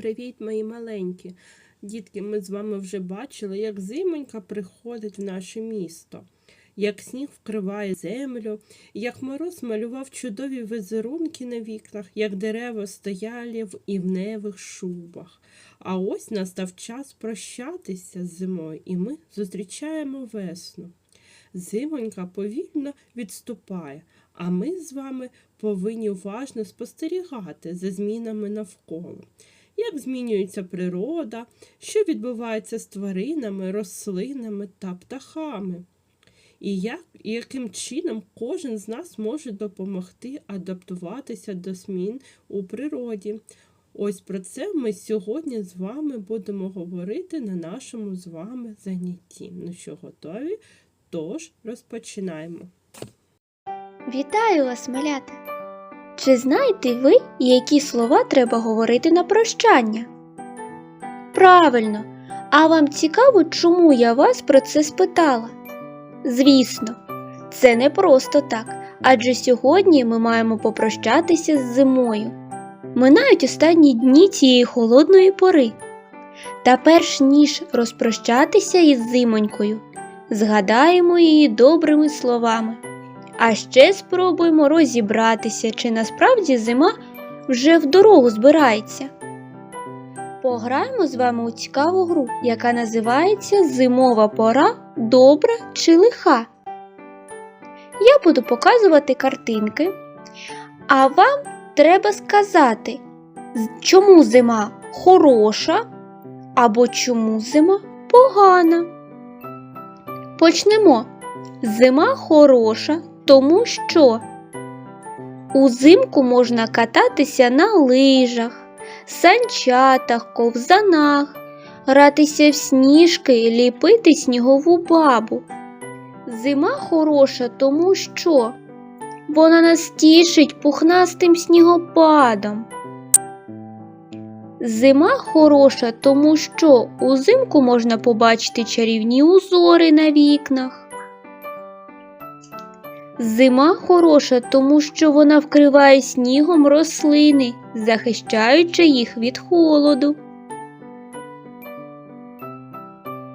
Привіт, мої маленькі. Дітки, ми з вами вже бачили, як зимонька приходить в наше місто, як сніг вкриває землю, як мороз малював чудові візерунки на вікнах, як дерева стояли в івневих шубах. А ось настав час прощатися з зимою, і ми зустрічаємо весну. Зимонька повільно відступає, а ми з вами повинні уважно спостерігати за змінами навколо. Як змінюється природа, що відбувається з тваринами, рослинами та птахами. І як, і яким чином кожен з нас може допомогти адаптуватися до змін у природі. Ось про це ми сьогодні з вами будемо говорити на нашому з вами занятті. Ну що, готові? Тож розпочинаємо. Вітаю вас, малята! Чи знаєте ви, які слова треба говорити на прощання? Правильно, а вам цікаво, чому я вас про це спитала? Звісно, це не просто так, адже сьогодні ми маємо попрощатися з зимою. Минають останні дні цієї холодної пори. Та перш ніж розпрощатися із зимонькою, згадаємо її добрими словами. А ще спробуємо розібратися, чи насправді зима вже в дорогу збирається. Пограємо з вами у цікаву гру, яка називається Зимова пора добра чи лиха. Я буду показувати картинки, а вам треба сказати, чому зима хороша або чому зима погана. Почнемо. Зима хороша, тому що узимку можна кататися на лижах, санчатах, ковзанах, гратися в сніжки, ліпити снігову бабу. Зима хороша, тому що вона нас тішить пухнастим снігопадом. Зима хороша, тому що узимку можна побачити чарівні узори на вікнах. Зима хороша, тому що вона вкриває снігом рослини, захищаючи їх від холоду.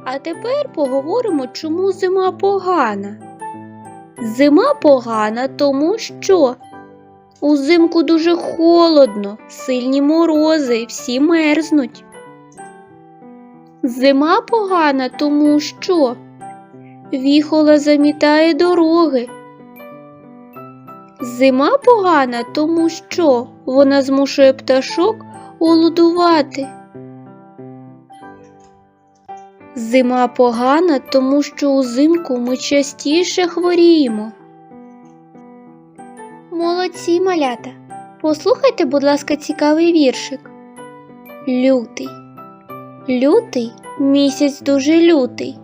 А тепер поговоримо, чому зима погана. Зима погана, тому що узимку дуже холодно, сильні морози, всі мерзнуть. Зима погана, тому що віхола замітає дороги. Зима погана, тому що вона змушує пташок голодувати. Зима погана, тому що узимку ми частіше хворіємо. Молодці малята. Послухайте, будь ласка, цікавий віршик. Лютий. Лютий місяць дуже лютий.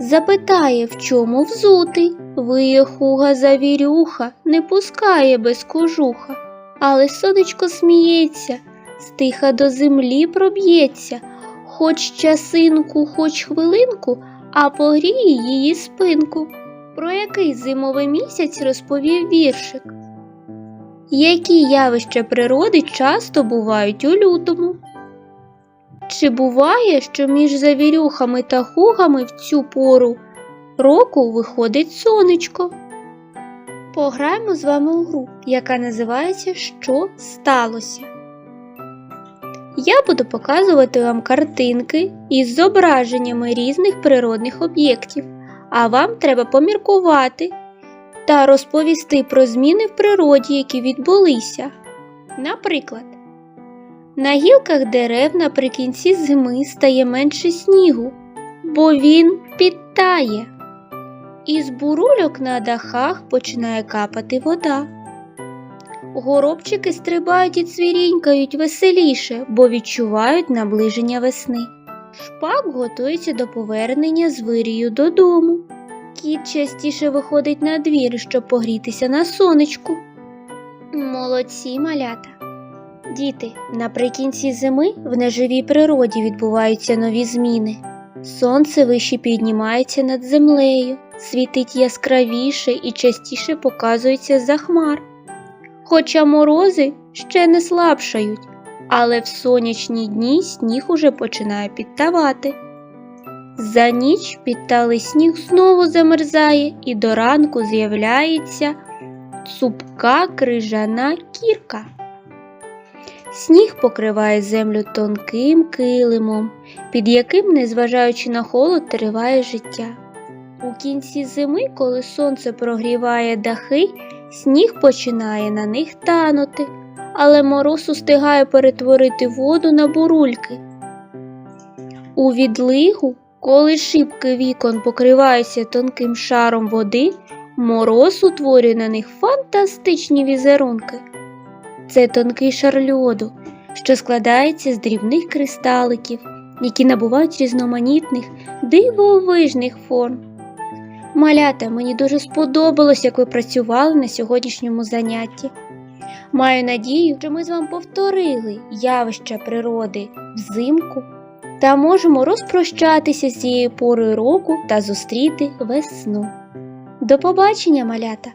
Запитає, в чому взутий. Виє хуга завірюха, не пускає без кожуха, але сонечко сміється, стиха до землі проб'ється, хоч часинку, хоч хвилинку, а погріє її спинку. Про який зимовий місяць розповів віршик? Які явища природи часто бувають у лютому? Чи буває, що між завірюхами та хугами в цю пору року виходить сонечко. Пограємо з вами у гру, яка називається Що сталося. Я буду показувати вам картинки із зображеннями різних природних об'єктів, а вам треба поміркувати та розповісти про зміни в природі, які відбулися. Наприклад, на гілках дерев наприкінці зими стає менше снігу, бо він підтає. Із бурульок на дахах починає капати вода. Горобчики стрибають і цвірінькають веселіше, бо відчувають наближення весни. Шпак готується до повернення з вирію додому. Кіт частіше виходить на двір, щоб погрітися на сонечку. Молодці малята. Діти, наприкінці зими в неживій природі відбуваються нові зміни. Сонце вище піднімається над землею, світить яскравіше і частіше показується за хмар. Хоча морози ще не слабшають, але в сонячні дні сніг уже починає підтавати. За ніч підталий сніг знову замерзає, і до ранку з'являється цупка крижана кірка. Сніг покриває землю тонким килимом, під яким, незважаючи на холод, триває життя. У кінці зими, коли сонце прогріває дахи, сніг починає на них танути, але мороз устигає перетворити воду на бурульки. У відлигу, коли шибки вікон покриваються тонким шаром води, мороз утворює на них фантастичні візерунки. Це тонкий шар льоду, що складається з дрібних кристаликів, які набувають різноманітних, дивовижних форм. Малята, мені дуже сподобалось, як ви працювали на сьогоднішньому занятті. Маю надію, що ми з вами повторили явища природи взимку та можемо розпрощатися з цією порою року та зустріти весну. До побачення, малята!